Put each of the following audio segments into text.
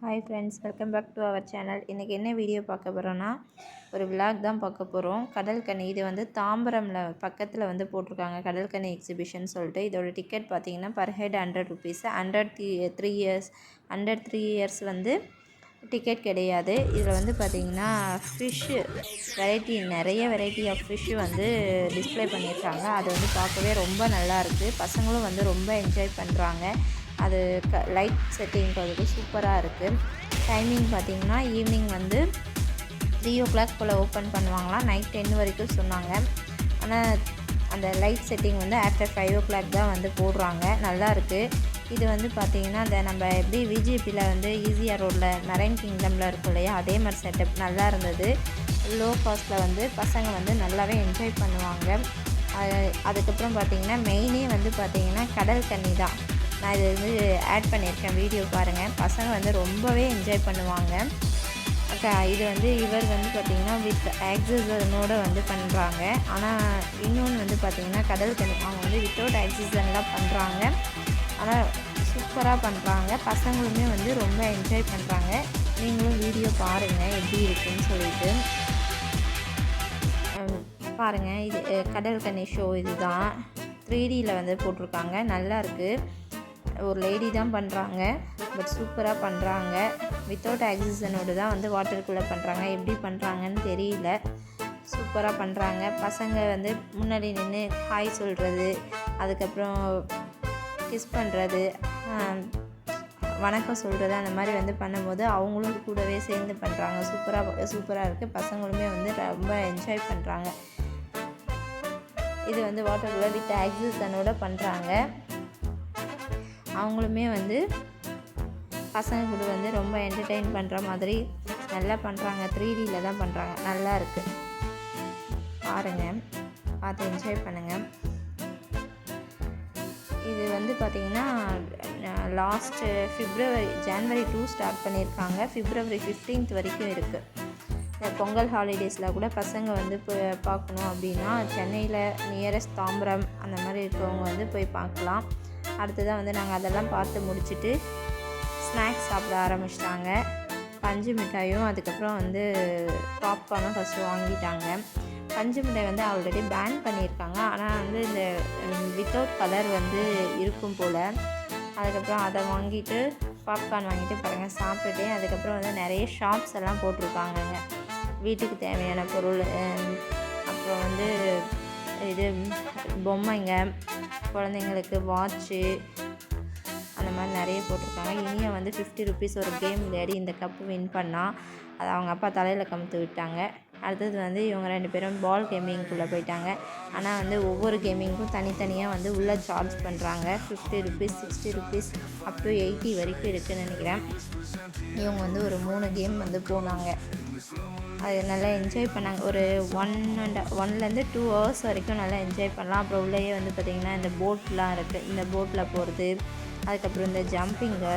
Hi friends welcome back to our channel இன்றைக்கி என்ன video பார்க்க போகிறோன்னா ஒரு விளாக் தான் பார்க்க போகிறோம் கடல்கனி இது வந்து தாம்பரமில் பக்கத்தில் வந்து போட்டிருக்காங்க கடல்கனி எக்ஸிபிஷன் சொல்லிட்டு. இதோட டிக்கெட் பார்த்தீங்கன்னா per head hundred rupees hundred three three years hundred three years வந்து டிக்கெட் கிடையாது. இதில் வந்து பார்த்திங்கன்னா ஃபிஷ்ஷு வெரைட்டி நிறைய வெரைட்டி ஆஃப் ஃபிஷ்ஷு வந்து டிஸ்பிளே பண்ணியிருக்காங்க. அது வந்து பார்க்கவே ரொம்ப நல்லா இருக்குது பசங்களும் வந்து ரொம்ப என்ஜாய் பண்ணுறாங்க அது க லைட் செட்டிங்கிறதுக்கு சூப்பராக இருக்குது டைமிங் பார்த்திங்கன்னா ஈவினிங் வந்து த்ரீ ஓ கிளாக் போல் ஓப்பன் பண்ணுவாங்களாம். நைட் டென் வரைக்கும் சொன்னாங்க. ஆனால் அந்த லைட் செட்டிங் வந்து ஆஃப்டர் ஃபைவ் ஓ கிளாக் தான் வந்து போடுறாங்க. நல்லாயிருக்கு இது வந்து பார்த்திங்கன்னா அந்த நம்ம எப்படி விஜிபியில் வந்து ஈஸியாக ரோட்டில் மெரைன் கிங்டமில் இருக்கும் இல்லையா? அதே மாதிரி செட்டப் நல்லா இருந்தது. லோ காஸ்ட்டில் வந்து பசங்க வந்து நல்லாவே என்ஜாய் பண்ணுவாங்க. அதுக்கப்புறம் பார்த்திங்கன்னா மெயினே வந்து பார்த்திங்கன்னா கடல் தண்ணி தான். நான் இது வந்து ஆட் பண்ணியிருக்கேன் வீடியோ பாருங்கள் பசங்க வந்து ரொம்பவே என்ஜாய் பண்ணுவாங்க. இது வந்து இவர் வந்து பார்த்திங்கன்னா வித் ஆக்சிஜனோடு வந்து பண்ணுறாங்க ஆனால் இன்னொன்று வந்து பார்த்திங்கன்னா கடல் தண்ணி அவங்க வந்து வித்தவுட் ஆக்சிஜன்லாம் பண்ணுறாங்க ஆனால் சூப்பராக பண்ணுறாங்க பசங்களுமே வந்து ரொம்ப என்ஜாய் பண்ணுறாங்க நீங்களும் வீடியோ பாருங்கள் எப்படி இருக்குன்னு சொல்லிட்டு. பாருங்கள் இது கடல் கன்னி ஷோ இதுதான். த்ரீடியில் வந்து போட்டிருக்காங்க. நல்லா இருக்குது ஒரு லேடி தான் பண்ணுறாங்க பட் சூப்பராக பண்ணுறாங்க வித்தவுட் ஆக்சிஜனோடு தான் வந்து வாட்டருக்குள்ளே பண்ணுறாங்க எப்படி பண்ணுறாங்கன்னு தெரியல. சூப்பராக பண்ணுறாங்க பசங்க வந்து முன்னாடி நின்று ஹாய் சொல்கிறது அதுக்கப்புறம் கிஸ் பண்ணுறது வணக்கம் சொல்கிறது அந்த மாதிரி வந்து பண்ணும்போது அவங்களும் கூடவே சேர்ந்து பண்ணுறாங்க சூப்பராக சூப்பராக இருக்குது பசங்களுமே வந்து ரொம்ப என்ஜாய் பண்ணுறாங்க இது வந்து வாட்டர் வாட்டருக்குள்ளே வித் ஆக்சிஜனோட பண்ணுறாங்க அவங்களுமே வந்து பசங்க கூட வந்து ரொம்ப என்டர்டெயின் பண்ணுற மாதிரி நல்லா பண்ணுறாங்க த்ரீ டியில் தான் பண்ணுறாங்க நல்லா இருக்குது பாருங்கள் பார்த்து என்ஜாய் பண்ணுங்கள் இது வந்து பார்த்திங்கன்னா last February January to start பண்ணியிருக்காங்க. ஃபிப்ரவரி ஃபிஃப்டீன்த் வரைக்கும் இருக்குது இந்த பொங்கல் ஹாலிடேஸில் கூட பசங்க வந்து போய் பார்க்கணும் அப்படின்னா சென்னையில் நியரஸ்ட் தாம்பரம் அந்த மாதிரி இருக்கிறவங்க வந்து போய் பார்க்கலாம். அடுத்ததாக வந்து நாங்கள் அதெல்லாம் பார்த்து முடிச்சுட்டு ஸ்நாக்ஸ் சாப்பிட ஆரம்பிச்சிட்டாங்க. பஞ்சு மிட்டாயும் அதுக்கப்புறம் வந்து பாப்கார்னும் ஃபஸ்ட்டு வாங்கிட்டாங்க. பஞ்சு மிட்டாய் வந்து ஆல்ரெடி பேன் பண்ணியிருக்காங்க. ஆனால் வந்து இந்த வித்தவுட் கலர் வந்து இருக்கும் போல். அதுக்கப்புறம் அதை வாங்கிட்டு பாப்கார்ன் வாங்கிட்டு பாருங்கள் சாப்பிட்டுட்டு அதுக்கப்புறம் வந்து நிறைய ஷாப்ஸ் எல்லாம் போட்டிருக்காங்கங்க. வீட்டுக்கு தேவையான பொருள் அப்புறம் வந்து இது பொம்மைங்க. குழந்தைங்களுக்கு வாட்ச்சு அந்த மாதிரி நிறைய போட்டிருக்காங்க. இனியும் வந்து ஃபிஃப்டி ருபீஸ் ஒரு கேம் விளையாடி இந்த கப்பு வின் பண்ணால் அதை அவங்க அப்பா தலையில் கமுத்து விட்டாங்க. அடுத்தது வந்து இவங்க ரெண்டு பேரும் பால் கேமிங்குள்ளே போயிட்டாங்க. ஆனால் வந்து ஒவ்வொரு கேமிங்க்கும் தனித்தனியாக வந்து உள்ளே சார்ஜ் பண்ணுறாங்க fifty rupees sixty rupees up to eighty வரைக்கும் இருக்குதுன்னு நினைக்கிறேன். இவங்க வந்து ஒரு மூணு கேம் வந்து போனாங்க. அது நல்லா என்ஜாய் பண்ணாங்க. ஒரு ஒன் அண்ட் ஒன்லேருந்து டூ ஹவர்ஸ் வரைக்கும் நல்லா என்ஜாய் பண்ணலாம். அப்புறம் உள்ளேயே வந்து பார்த்திங்கன்னா இந்த போட்லாம் இருக்குது இந்த போட்டில் போகிறது அதுக்கப்புறம் இந்த ஜம்பிங்கு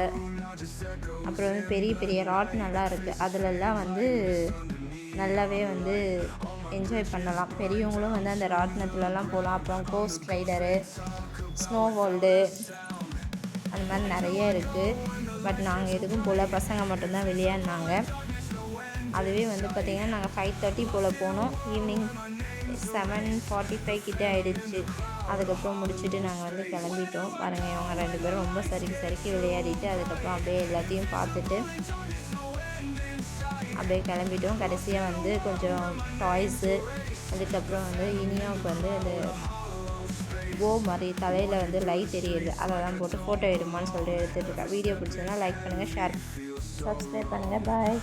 அப்புறம் வந்து பெரிய பெரிய ராட்னெல்லாம் இருக்குது அதிலெல்லாம் வந்து நல்லாவே வந்து என்ஜாய் பண்ணலாம். பெரியவங்களும் வந்து அந்த ராட்டினத்துலலாம் போகலாம் அப்புறம் கோஸ்ட் ரைடரு ஸ்னோ வேர்ல்டு அந்த மாதிரி நிறைய இருக்குது பட் நாங்கள் எதுக்கும் போல் பசங்க மட்டும்தான் விளையாடினாங்க அதுவே வந்து பார்த்திங்கன்னா நாங்கள் ஃபைவ் தேர்ட்டி போல் போனோம். ஈவினிங் செவன் ஃபார்ட்டி ஃபைவ் கிட்டே ஆகிடுச்சு அதுக்கப்புறம் முடிச்சுட்டு நாங்கள் வந்து கிளம்பிட்டோம். பாருங்கள் இவங்க ரெண்டு பேரும் ரொம்ப சறுக்கி சறுக்கி விளையாடிட்டு அதுக்கப்புறம் அப்படியே எல்லாத்தையும் பார்த்துட்டு அப்படியே கிளம்பிட்டோம். கடைசியாக வந்து கொஞ்சம் டாய்ஸு அதுக்கப்புறம் வந்து இனியாவுக்கு வந்து அந்த கோ மாதிரி தலையில் வந்து லைட் எரியுது. அதெல்லாம் போட்டு ஃபோட்டோ எடுமான்னு சொல்லிட்டு எடுத்துகிட்டு இருக்கேன் வீடியோ பிடிச்சதுன்னா லைக் பண்ணுங்கள் ஷேர் சப்ஸ்கிரைப் பண்ணுங்கள் பாய்